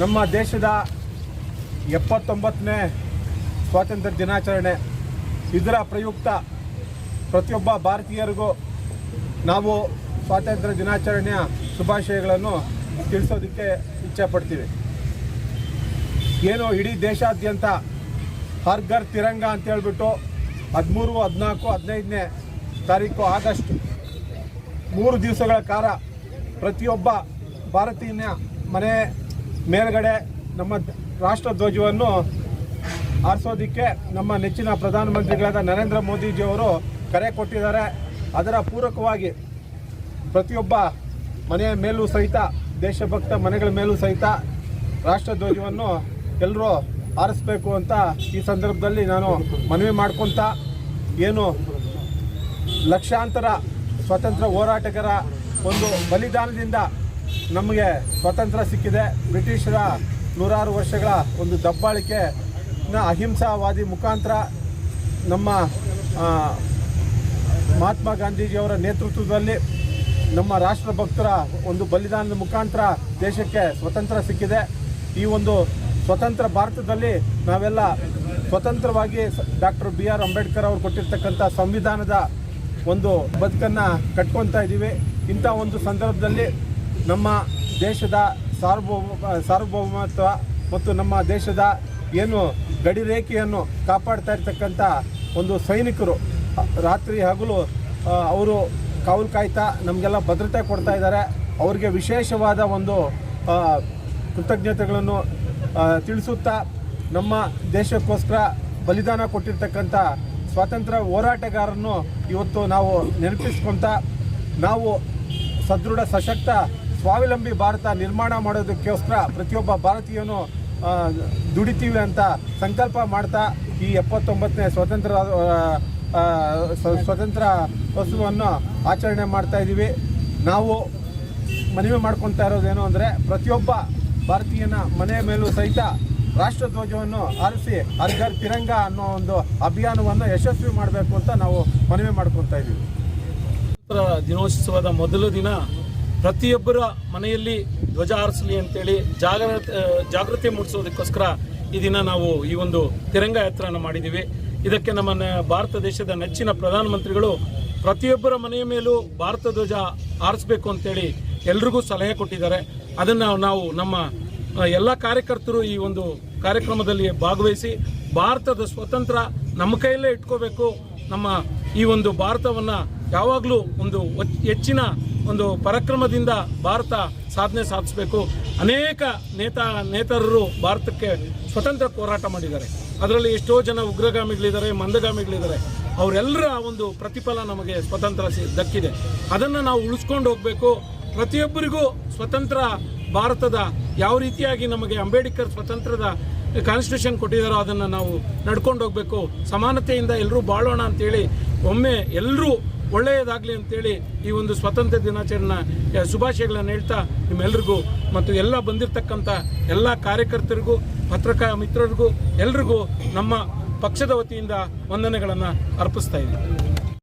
ನಮ್ಮ ದೇಶದ ಎಪ್ಪತ್ತೊಂಬತ್ತನೇ ಸ್ವಾತಂತ್ರ್ಯ ದಿನಾಚರಣೆ. ಇದರ ಪ್ರಯುಕ್ತ ಪ್ರತಿಯೊಬ್ಬ ಭಾರತೀಯರಿಗೂ ನಾವು ಸ್ವಾತಂತ್ರ್ಯ ದಿನಾಚರಣೆಯ ಶುಭಾಶಯಗಳನ್ನು ತಿಳಿಸೋದಕ್ಕೆ ಇಚ್ಛೆ ಪಡ್ತೀವಿ. ಏನು ಇಡೀ ದೇಶಾದ್ಯಂತ ಹರ್ ಘರ್ ತಿರಂಗ ಅಂತ ಹೇಳ್ಬಿಟ್ಟು ಹದಿಮೂರು, ಹದಿನಾಲ್ಕು, ಹದಿನೈದನೇ ತಾರೀಕು ಆಗಸ್ಟ್ ಮೂರು ದಿವಸಗಳ ಕಾಲ ಪ್ರತಿಯೊಬ್ಬ ಭಾರತೀಯ ಮನೆ ಮೇಲ್ಗಡೆ ನಮ್ಮ ರಾಷ್ಟ್ರ ಧ್ವಜವನ್ನು ಆರಿಸೋದಕ್ಕೆ ನಮ್ಮ ನೆಚ್ಚಿನ ಪ್ರಧಾನಮಂತ್ರಿಗಳಾದ ನರೇಂದ್ರ ಮೋದಿಜಿಯವರು ಕರೆ ಕೊಟ್ಟಿದ್ದಾರೆ. ಅದರ ಪೂರಕವಾಗಿ ಪ್ರತಿಯೊಬ್ಬ ಮನೆಯ ಮೇಲೂ ಸಹಿತ, ದೇಶಭಕ್ತ ಮನೆಗಳ ಮೇಲೂ ಸಹಿತ ರಾಷ್ಟ್ರ ಧ್ವಜವನ್ನು ಎಲ್ಲರೂ ಆರಿಸ್ಬೇಕು ಅಂತ ಈ ಸಂದರ್ಭದಲ್ಲಿ ನಾನು ಮನವಿ ಮಾಡ್ಕೊತ ಏನು ಲಕ್ಷಾಂತರ ಸ್ವತಂತ್ರ ಹೋರಾಟಗಾರ ಒಂದು ಬಲಿದಾನದಿಂದ ನಮಗೆ ಸ್ವಾತಂತ್ರ್ಯ ಸಿಕ್ಕಿದೆ. ಬ್ರಿಟಿಷರ ನೂರಾರು ವರ್ಷಗಳ ಒಂದು ದಬ್ಬಾಳಿಕೆ ಅಹಿಂಸಾವಾದಿ ಮುಖಾಂತರ ನಮ್ಮ ಮಹಾತ್ಮ ಗಾಂಧೀಜಿಯವರ ನೇತೃತ್ವದಲ್ಲಿ ನಮ್ಮ ರಾಷ್ಟ್ರಭಕ್ತರ ಒಂದು ಬಲಿದಾನದ ಮುಖಾಂತರ ದೇಶಕ್ಕೆ ಸ್ವತಂತ್ರ ಸಿಕ್ಕಿದೆ. ಈ ಒಂದು ಸ್ವತಂತ್ರ ಭಾರತದಲ್ಲಿ ನಾವೆಲ್ಲ ಸ್ವತಂತ್ರವಾಗಿ ಡಾಕ್ಟರ್ ಬಿ ಆರ್ ಅಂಬೇಡ್ಕರ್ ಅವರು ಕೊಟ್ಟಿರ್ತಕ್ಕಂಥ ಸಂವಿಧಾನದ ಒಂದು ಬದುಕನ್ನು ಕಟ್ಕೊತಾ ಇದ್ದೀವಿ ಇಂಥ ಒಂದು ಸಂದರ್ಭದಲ್ಲಿ ನಮ್ಮ ದೇಶದ ಸಾರ್ವಭೌಮ, ಸಾರ್ವಭೌಮತ್ವ ಮತ್ತು ನಮ್ಮ ದೇಶದ ಏನು ಗಡಿ ರೇಖೆಯನ್ನು ಕಾಪಾಡ್ತಾ ಇರ್ತಕ್ಕಂಥ ಒಂದು ಸೈನಿಕರು, ರಾತ್ರಿ ಹಗಲು ಅವರು ಕಾವಲು ಕಾಯ್ತಾ ನಮಗೆಲ್ಲ ಭದ್ರತೆ ಕೊಡ್ತಾ ಇದ್ದಾರೆ. ಅವರಿಗೆ ವಿಶೇಷವಾದ ಒಂದು ಕೃತಜ್ಞತೆಗಳನ್ನು ತಿಳಿಸುತ್ತಾ ನಮ್ಮ ದೇಶಕ್ಕೋಸ್ಕರ ಬಲಿದಾನ ಕೊಟ್ಟಿರ್ತಕ್ಕಂಥ ಸ್ವಾತಂತ್ರ್ಯ ಹೋರಾಟಗಾರರನ್ನು ಇವತ್ತು ನಾವು ನೆನಪಿಸ್ಕೊತಾ, ನಾವು ಸದೃಢ, ಸಶಕ್ತ ಸ್ವಾವಲಂಬಿ ಭಾರತ ನಿರ್ಮಾಣ ಮಾಡೋದಕ್ಕೋಸ್ಕರ ಪ್ರತಿಯೊಬ್ಬ ಭಾರತೀಯನು ದುಡಿತೀವಿ ಅಂತ ಸಂಕಲ್ಪ ಮಾಡ್ತಾ ಈ ಎಪ್ಪತ್ತೊಂಬತ್ತನೇ ಸ್ವತಂತ್ರ ಸ್ವತಂತ್ರ ಉತ್ಸವವನ್ನು ಆಚರಣೆ ಮಾಡ್ತಾ ಇದ್ದೀವಿ. ನಾವು ಮನವಿ ಮಾಡ್ಕೊತಾ ಇರೋದೇನು ಅಂದರೆ ಪ್ರತಿಯೊಬ್ಬ ಭಾರತೀಯನ ಮನೆ ಮೇಲೂ ಸಹಿತ ರಾಷ್ಟ್ರಧ್ವಜವನ್ನು ಆರಿಸಿ ಹರ್ಘರ್ ತಿರಂಗ ಅನ್ನೋ ಒಂದು ಅಭಿಯಾನವನ್ನು ಯಶಸ್ವಿ ಮಾಡಬೇಕು ಅಂತ ನಾವು ಮನವಿ ಮಾಡ್ಕೊತಾ ಇದ್ದೀವಿ. ದಿನೋತ್ಸವದ ಮೊದಲ ದಿನ ಪ್ರತಿಯೊಬ್ಬರ ಮನೆಯಲ್ಲಿ ಧ್ವಜ ಹಾರಿಸಲಿ ಅಂತೇಳಿ ಜಾಗೃತಿ ಜಾಗೃತಿ ಮೂಡಿಸೋದಕ್ಕೋಸ್ಕರ ಈ ದಿನ ನಾವು ಈ ಒಂದು ತಿರಂಗ ಯಾತ್ರೆಯನ್ನು ಮಾಡಿದ್ದೀವಿ. ಇದಕ್ಕೆ ನಮ್ಮ ಭಾರತ ದೇಶದ ನೆಚ್ಚಿನ ಪ್ರಧಾನಮಂತ್ರಿಗಳು ಪ್ರತಿಯೊಬ್ಬರ ಮನೆಯ ಮೇಲೂ ಭಾರತ ಧ್ವಜ ಹಾರಿಸ್ಬೇಕು ಅಂತೇಳಿ ಎಲ್ರಿಗೂ ಸಲಹೆ ಕೊಟ್ಟಿದ್ದಾರೆ. ಅದನ್ನು ನಾವು ನಮ್ಮ ಎಲ್ಲ ಕಾರ್ಯಕರ್ತರು ಈ ಒಂದು ಕಾರ್ಯಕ್ರಮದಲ್ಲಿ ಭಾಗವಹಿಸಿ ಭಾರತದ ಸ್ವತಂತ್ರ ನಮ್ಮ ಕೈಯಲ್ಲೇ ಇಟ್ಕೋಬೇಕು. ನಮ್ಮ ಈ ಒಂದು ಭಾರತವನ್ನು ಯಾವಾಗಲೂ ಒಂದು ಹೆಚ್ಚಿನ ಒಂದು ಪರಾಕ್ರಮದಿಂದ ಭಾರತ ಸಾಧನೆ ಸಾಧಿಸಬೇಕು. ಅನೇಕ ನೇತಾ, ನೇತಾರರು ಭಾರತಕ್ಕೆ ಸ್ವತಂತ್ರ ಹೋರಾಟ ಮಾಡಿದ್ದಾರೆ. ಅದರಲ್ಲಿ ಎಷ್ಟೋ ಜನ ಉಗ್ರಗಾಮಿಗಳಿದ್ದಾರೆ, ಮಂದಗಾಮಿಗಳಿದ್ದಾರೆ. ಅವರೆಲ್ಲರ ಒಂದು ಪ್ರತಿಫಲ ನಮಗೆ ಸ್ವತಂತ್ರ ದಕ್ಕಿದೆ. ಅದನ್ನು ನಾವು ಉಳಿಸ್ಕೊಂಡು ಹೋಗಬೇಕು. ಪ್ರತಿಯೊಬ್ಬರಿಗೂ ಸ್ವತಂತ್ರ ಭಾರತದ ಯಾವ ರೀತಿಯಾಗಿ ನಮಗೆ ಅಂಬೇಡ್ಕರ್ ಸ್ವತಂತ್ರದ ಕಾನ್ಸ್ಟಿಟ್ಯೂಷನ್ ಕೊಟ್ಟಿದ್ದಾರೋ ಅದನ್ನು ನಾವು ನಡ್ಕೊಂಡು ಹೋಗಬೇಕು. ಸಮಾನತೆಯಿಂದ ಎಲ್ಲರೂ ಬಾಳೋಣ ಅಂತೇಳಿ ಒಮ್ಮೆ ಎಲ್ಲರೂ ಒಳ್ಳೆಯದಾಗಲಿ ಅಂತೇಳಿ ಈ ಒಂದು ಸ್ವಾತಂತ್ರ್ಯ ದಿನಾಚರಣೆ ಶುಭಾಶಯಗಳನ್ನು ಹೇಳ್ತಾ ನಿಮ್ಮೆಲ್ರಿಗೂ ಮತ್ತು ಎಲ್ಲ ಬಂದಿರತಕ್ಕಂಥ ಎಲ್ಲ ಕಾರ್ಯಕರ್ತರಿಗೂ, ಪತ್ರಕ ಮಿತ್ರರಿಗೂ, ಎಲ್ರಿಗೂ ನಮ್ಮ ಪಕ್ಷದ ವತಿಯಿಂದ ವಂದನೆಗಳನ್ನು ಅರ್ಪಿಸ್ತಾ ಇದ್ದೀವಿ